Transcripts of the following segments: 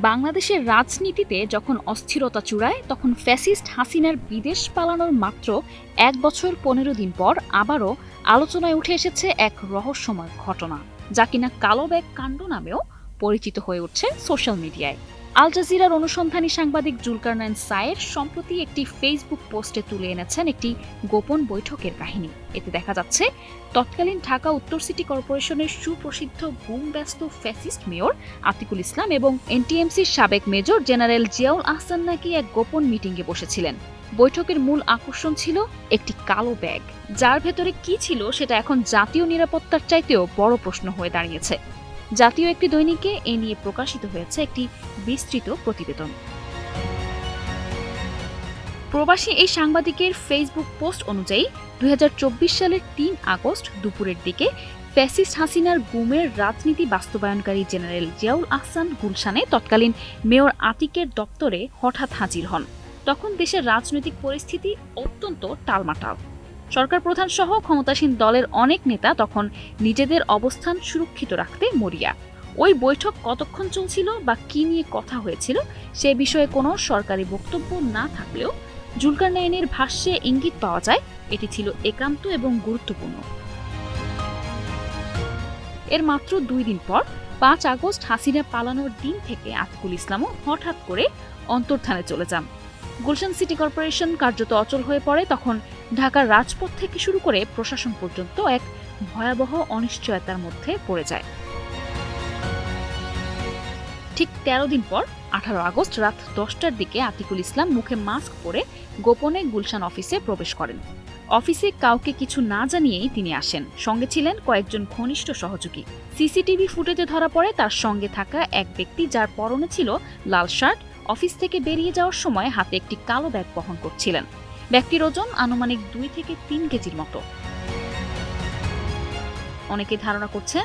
বাংলাদেশের রাজনীতিতে যখন অস্থিরতা চূড়ায়, তখন ফ্যাসিস্ট হাসিনার বিদেশ পালানোর মাত্র এক বছর পনেরো দিন পর আবারও আলোচনায় উঠে এসেছে এক রহস্যময় ঘটনা, যা কিনা কালো ব্যাগ কাণ্ড নামেও পরিচিত হয়ে উঠছে সোশ্যাল মিডিয়ায়। আল জাজিরার অনুসন্ধানী সাংবাদিক জুলকারনাইন সায়ের সম্প্রতি একটি ফেসবুক পোস্টে তুলে এনেছেন একটি গোপন বৈঠকের কাহিনী। এতে দেখা যাচ্ছে, তৎকালীন ঢাকা উত্তর সিটি কর্পোরেশনের সুপ্রসিদ্ধ ব্যস্ত ফ্যাসিস্ট মেয়র আতিকুল ইসলাম এবং এনটিএমসির সাবেক মেজর জেনারেল জিয়াউল আহসান নাকি এক গোপন মিটিংয়ে বসেছিলেন। বৈঠকের মূল আকর্ষণ ছিল একটি কালো ব্যাগ। যার ভেতরে কি ছিল সেটা এখন জাতীয় নিরাপত্তার চাইতেও বড় প্রশ্ন হয়ে দাঁড়িয়েছে। জাতীয় একটি দৈনিকে এ নিয়ে প্রকাশিত হয়েছে একটি বিস্তৃত প্রতিবেদন। প্রবাসী এই সাংবাদিকের ফেসবুক পোস্ট অনুযায়ী দুই হাজার চব্বিশ সালের তিন আগস্ট দুপুরের দিকে ফ্যাসিস্ট হাসিনার গুমের রাজনীতি বাস্তবায়নকারী জেনারেল জিয়াউল আহসান গুলশানে তৎকালীন মেয়র আতিকের দপ্তরে হঠাৎ হাজির হন। তখন দেশের রাজনৈতিক পরিস্থিতি অত্যন্ত টালমাটাল। সরকার প্রধান সহ ক্ষমতাসীন দলের অনেক নেতা তখন নিজেদের অবস্থান সুরক্ষিত রাখতে মরিয়া। ওই বৈঠক কতক্ষণ চলছিল বা কি নিয়ে কথা হয়েছিল সে বিষয়ে কোনো সরকারি বক্তব্য না থাকলেও জুলকারনাইনের ভাষ্যে ইঙ্গিত পাওয়া যায়, এটি ছিল একান্ত এবং গুরুত্বপূর্ণ। এর মাত্র দুই দিন পর, পাঁচ আগস্ট হাসিনা পালানোর দিন থেকে আতকুল ইসলামও হঠাৎ করে অন্তর্ধানে চলে যান। গুলশান সিটি কর্পোরেশন কার্যত অচল হয়ে পড়ে, তখন ঢাকার রাজপথ থেকে শুরু করে প্রশাসন পর্যন্ত এক ভয়াবহ অনিশ্চয়তার মধ্যে পড়ে যায়। ঠিক তেরো দিন পর, আঠারো আগস্ট রাত দশটার দিকে আতিকুল ইসলাম মুখে মাস্ক পরে গোপনে গুলশান অফিসে প্রবেশ করেন। অফিসে কাউকে কিছু না জানিয়েই তিনি আসেন। সঙ্গে ছিলেন কয়েকজন ঘনিষ্ঠ সহযোগী। সিসিটিভি ফুটেজে ধরা পড়ে তার সঙ্গে থাকা এক ব্যক্তি যার পরনে ছিল লাল শার্ট অফিস থেকে বেরিয়ে যাওয়ার সময় হাতে একটি কালো ব্যাগ বহন করছিলেন। ব্যক্তির ওজন আনুমানিক দুই থেকে তিন কেজির মতো। অনেকে ধারণা করছে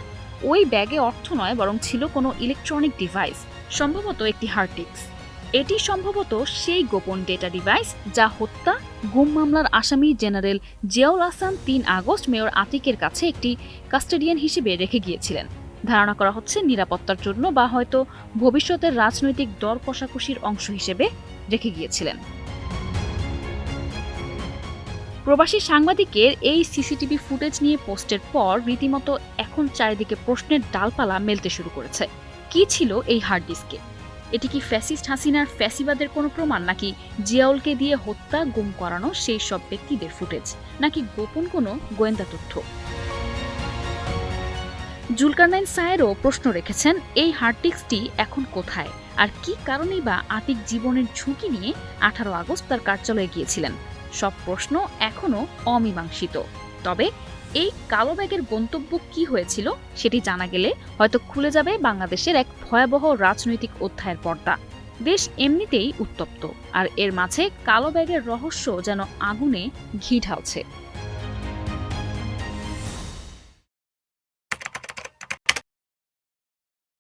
ওই ব্যাগে অর্থ নয়, বরং ছিল কোনো ইলেকট্রনিক ডিভাইস, সম্ভবত একটি হার্ড ডিস্ক। এটি সম্ভবত সেই গোপন ডেটা ডিভাইস যা হত্যা, গুম মামলার আসামি জেনারেল জিয়াউল আসান তিন আগস্ট মেয়র আতিকের কাছে একটি কাস্টেডিয়ান হিসেবে রেখে গিয়েছিলেন। ধারণা করা হচ্ছে নিরাপত্তার জন্য বা হয়তো ভবিষ্যতের রাজনৈতিক দর কষাকষির অংশ হিসেবে রেখে গিয়েছিলেন। প্রবাসী সাংবাদিকের এই সিসিটিভি ফুটেজ নিয়ে পোস্টের পর রীতিমতো এখন চারিদিকে প্রশ্নের ডালপালা মেলতে শুরু করেছে। কি ছিল এই হার্ড ডিস্কে এটি কি ফ্যাসিস্ট হাসিনার ফ্যাসিবাদের কোনো প্রমাণ, নাকি জিয়াউলকে দিয়ে হত্যা, গুম করানো সেই সব ব্যক্তিদের ফুটেজ, নাকি গোপন কোনো গোয়েন্দা তথ্য? জুলকারনাইন সায়েরও প্রশ্ন রেখেছেন, এই হার্ড ডিস্কটি এখন কোথায়? আর কি কারণেই বা আতিক জীবনের ঝুঁকি নিয়ে আঠারো আগস্ট তার কার্যালয়ে গিয়েছিলেন? সব প্রশ্ন এখনও অমীমাংসিত। তবে এই কালো ব্যাগের গন্তব্য কি হয়েছিল সেটি জানা গেলে হয়তো খুলে যাবে বাংলাদেশের এক ভয়াবহ রাজনৈতিক অধ্যায়ের পর্দা। দেশ এমনিতেই উত্তপ্ত, আর এর মাঝে কালো ব্যাগের রহস্য যেন আগুনে ঘি ঢালছে।